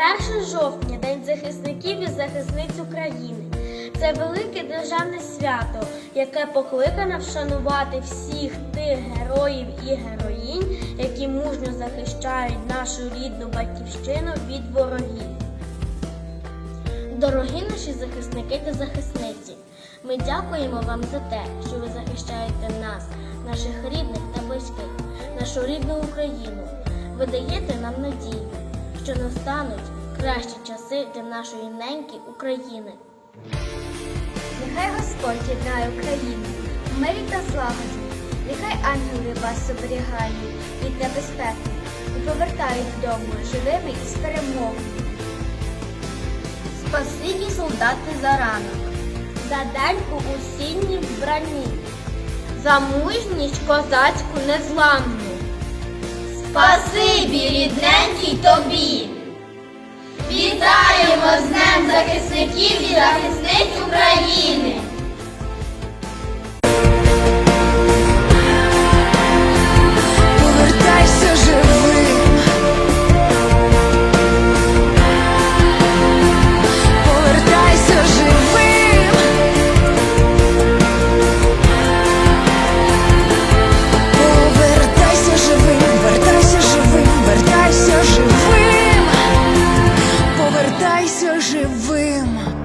1 жовтня День захисників і захисниць України. Це велике державне свято, яке покликане вшанувати всіх тих героїв і героїнь, які мужньо захищають нашу рідну батьківщину від ворогів. Дорогі наші захисники та захисниці, ми дякуємо вам за те, що ви захищаєте нас, наших рідних та близьких, нашу рідну Україну. Ви даєте нам надію, що настануть кращі часи для нашої неньки України. Нехай Господь єднає Україну, в мирі та злагоді. Нехай ангели вас оберігають від небезпеки і повертають додому живими і з перемогою. Спасибі солдати за ранок, за день у осінній вбранні, за мужність козацьку незламну. Спасибі, рідненький тобі! Захисників і захисниць України! живим.